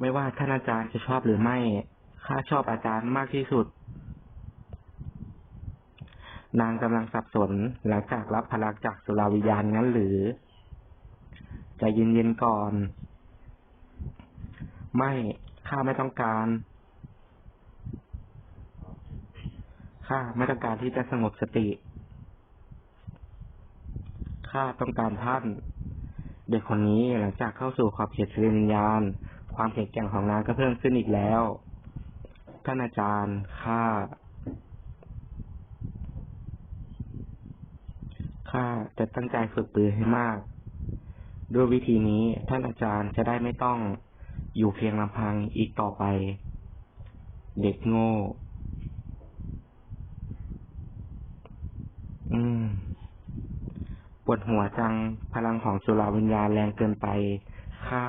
ไม่ว่าท่านอาจารย์จะชอบหรือไม่ ข้าชอบอาจารย์มากที่สุด นางกำลังสับสนหลังจากรับพลังจากสุราวิญญาณงั้นหรือใจเย็นๆก่อน ไม่ ข้าไม่ต้องการ ข้าไม่ต้องการที่จะสงบสติ ข้าต้องการท่านเด็กคนนี้หลังจากเข้าสู่ขอบเขตสุริวิญญาณ ความแข็งแกร่งของนางก็เพิ่มขึ้นอีกแล้ว ท่านอาจารย์ข้าข้าจะตั้งใจฝึกปือให้มาก ด้วยวิธีนี้ท่านอาจารย์จะได้ไม่ต้องอยู่เพียงลำพังอีกต่อไป เด็กโง่ อืม ปวดหัวจัง พลังของสุราวิญญาณแรงเกินไป ข้า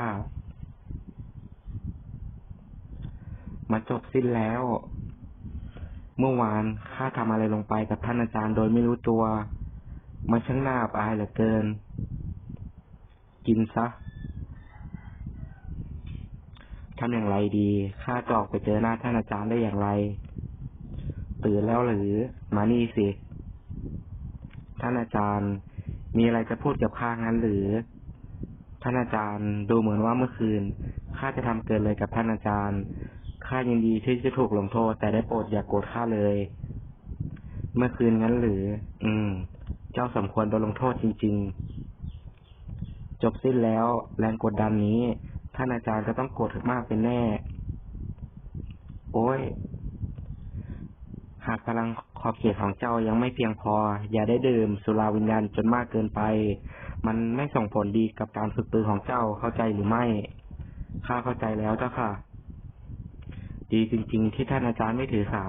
มาจบสิ้นแล้ว เมื่อวานข้าทำอะไรลงไปกับท่านอาจารย์โดยไม่รู้ตัวมันช่างน่าอับอายเหลือเกิน กินซะทำอย่างไรดี ข้าจะออกไปเจอหน้าท่านอาจารย์ได้อย่างไร ตื่นแล้วหรือ มานี่สิ ท่านอาจารย์ มีอะไรจะพูดกับข้างั้นหรือ ท่านอาจารย์ดูเหมือนว่าเมื่อคืน ข้าจะทำเกินเลยกับท่านอาจารย์ ข้ายินดีที่จะถูกลงโทษ แต่ได้โปรดอย่ากโกรธข้าเลย เมื่อคืนงั้นหรือ อืม เจ้าสมควรโดนลงโทษจริง ๆ จบสิ้นแล้ว แรงกดดันนี้ ท่านอาจารย์จะต้องโกรธมากเป็นแน่ โอ้ย หากพลังขอบเขตของเจ้ายังไม่เพียงพอ อย่าได้ดื่มสุราวิญญาณจนมากเกินไป มันไม่ส่งผลดีกับการฝึกปือของเจ้าเข้าใจหรือไม่ ข้าเข้าใจแล้วเจ้าค่ะ ดีจริง ๆ ที่ท่านอาจารย์ไม่ถือสา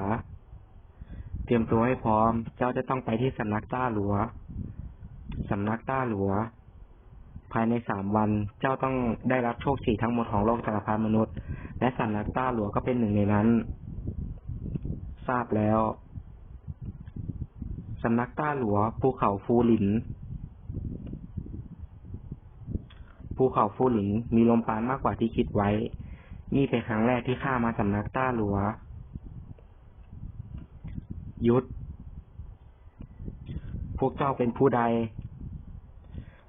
เตรียมตัวให้พร้อม เจ้าจะต้องไปที่สำนักต้าหลัวสำนักต้าหลัว ภายในสามวัน เจ้าต้องได้รับโชคดีทั้งหมดของโลกจักรพรรดิมนุษย์ และสำนักต้าหลัวก็เป็นหนึ่งในนั้น ทราบแล้วสำนักต้าหลัว ภูเขาฟูหลิน ภูเขาฟูหลินมีลมปานมากกว่าที่คิดไว้ นี่เป็นครั้งแรกที่ข้ามาสำนักต้าหลัว ยุทธ พวกเจ้าเป็นผู้ใด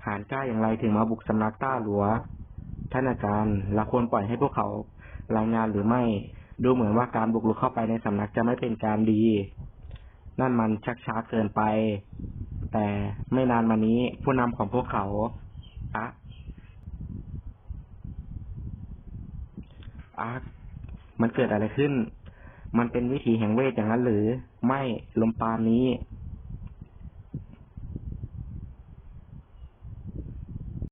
หานกล้าอย่างไรถึงมาบุกสำนักต้าหลัว ท่านอาจารย์เราควรปล่อยให้พวกเขารายงานหรือไม่ ดูเหมือนว่าการบุกรุกเข้าไปในสำนักจะไม่เป็นการดี นั่นมันชักช้าเกินไป แต่ไม่นานมานี้ผู้นำของพวกเขาอะ อาร์คมันเกิดอะไรขึ้น มันเป็นวิถีแห่งเวทอย่างนั้นหรือ ไม่ลมปานนี้